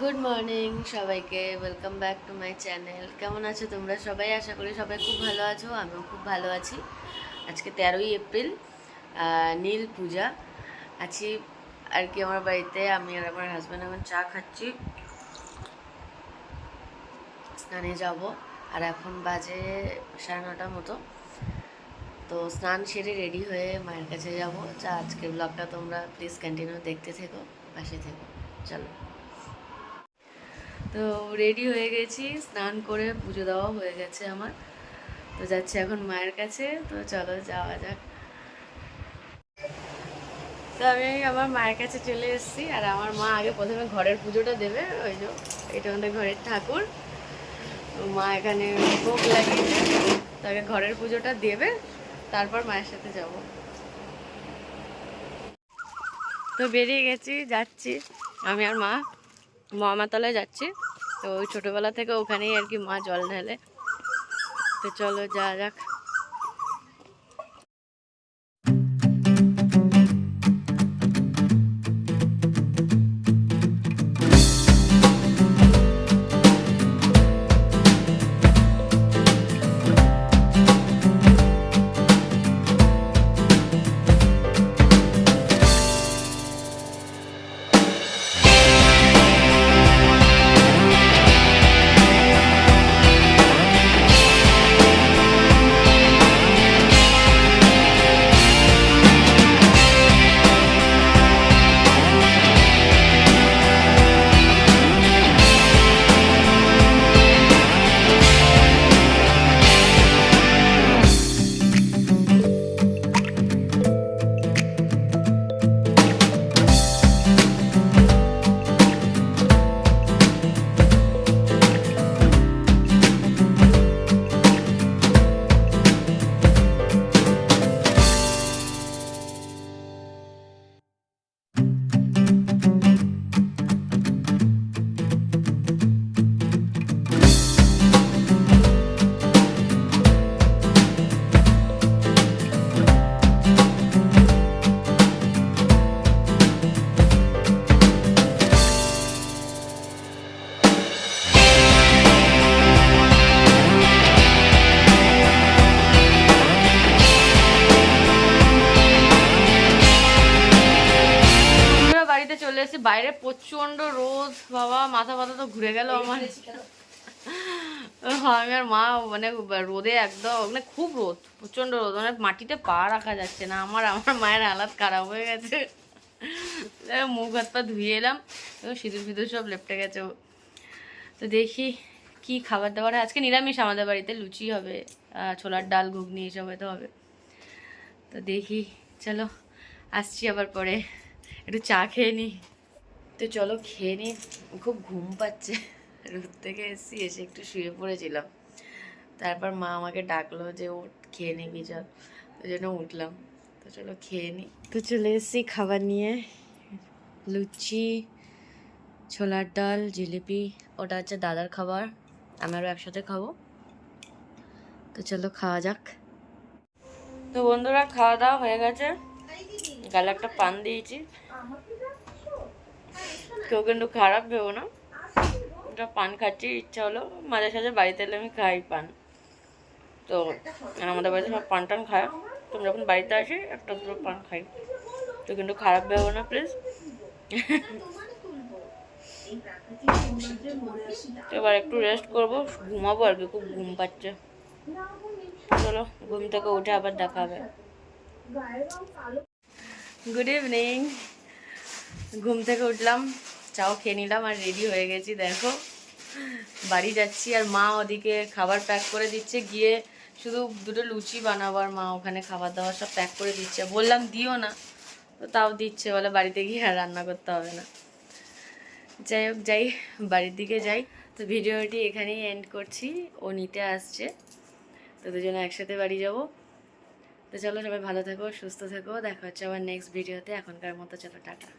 Good morning সবাইকে। Welcome back to my channel কেমন আছো তোমরা সবাই? আশা করি সবাই খুব ভালো আছো, আমিও খুব ভালো আছি। আজকে তেরোই এপ্রিল নীল পূজা। আছি আর কি আমার বাড়িতে, আমি আর আমার হাজব্যান্ড এখন চা খাচ্ছি। স্নানে যাব। আর এখন বাজে সাড়ে নটার মতো। তো স্নান সেরে রেডি হয়ে মায়ের কাছে যাব। যা আজকের ব্লগটা তোমরা প্লিজ কন্টিনিউ দেখতে থেকো, পাশে থেকো। চলো। তো রেডি হয়ে গেছি, স্নান করে পুজো দেওয়া হয়ে গেছে আমার। তো যাচ্ছি এখন মায়ের কাছে, তো চলো যাওয়া যাক। তো আমি আমার মায়ের কাছে চলে এসেছি, আর আমার মা আগে প্রথমে ঘরের পুজোটা দেবে, ওই যে এটা আমাদের ঘরের ঠাকুর। মা এখানে ভোগ লাগিয়েছে তাকে ঘরের পুজোটা দেবে, তারপর মায়ের সাথে যাব। তো বেরিয়ে গেছি, যাচ্ছি। আমি আর মা মহামাতলায় যাচ্ছি। তো ওই ছোটোবেলা থেকে ওখানেই আর কি মা জল ঢেলে। তো চলো যা যাক। বাইরে প্রচণ্ড রোদ, বাবা, মাথা ব্যথা তো ঘুরে গেল আমার। আমি আর মা মানে রোদে একদম মানে খুব রোদ প্রচণ্ড রোদ মানে মাটিতে পা রাখা যাচ্ছে না, আমার আমার মায়ের হালাত খারাপ হয়ে গেছে। মুখ হাত পা ধুয়ে এলাম সিঁদুর ফিঁদুর সব লেপটে গেছে। তো দেখি কি খাবার দাবার আজকে নিরামিষ আমাদের বাড়িতে, লুচি হবে ছোলার ডাল, ঘুগনি, এসব হয়তো হবে। তো দেখি, চলো, আসছি আবার পরে, একটু চা খেয়ে নিই তো চলো খেয়ে নিই খুব ঘুম পাচ্ছে। রোদ থেকে এসেছি এসে একটু শুয়ে পড়েছিলাম। তারপর মা আমাকে ডাকলো যে ও খেয়ে নিবি চল ওই জন্য উঠলাম। তো চলো খেয়ে নিই তো চলে এসেছি খাবার নিয়ে। লুচি ছোলার ডাল জিলিপি ওটা হচ্ছে দাদার খাবার। আমারও একসাথে খাব। তো চলো খাওয়া যাক। তো বন্ধুরা খাওয়া দাওয়া হয়ে গেছে। গালে একটা পান দিয়েছি। কেউ কিন্তু খারাপ ভেবো না। ওটা পান খাচ্ছি, ইচ্ছা হলো। মাঝে সাঝে বাড়িতে এলে আমি খাই পান। তো আমাদের বাড়িতে সব পান টান খায়। তো আমি যখন বাড়িতে আসি, একটা দুটো পান খাই। তো কিন্তু খারাপ ভেবো না প্লিজ এবার একটু রেস্ট করব, ঘুমাবো আর কি, খুব ঘুম পাচ্ছে। চলো, ঘুম থেকে উঠে আবার দেখা হবে। গুড ইভিনিং ঘুম থেকে উঠলাম, চাও খেয়ে নিলাম আর রেডি হয়ে গেছি, দেখো। বাড়ি যাচ্ছি আর মা ওদিকে খাবার প্যাক করে দিচ্ছে, গিয়ে শুধু দুটো লুচি বানাবো আর মা ওখানে খাবার দাবার সব প্যাক করে দিচ্ছে। বললাম, দিও না। তো তাও দিচ্ছে, বলে বাড়িতে গিয়ে আর রান্না করতে হবে না। যাই হোক, যাই, বাড়ির দিকে যাই। তো ভিডিওটি এখানেই এন্ড করছি। ও নিতে আসছে, তো দুজনে একসাথে বাড়ি যাব। তো চলো সবাই ভালো থেকো, সুস্থ থেকো। দেখা হচ্ছে আবার নেক্সট ভিডিওতে এখনকার মতো চলো, টাটা।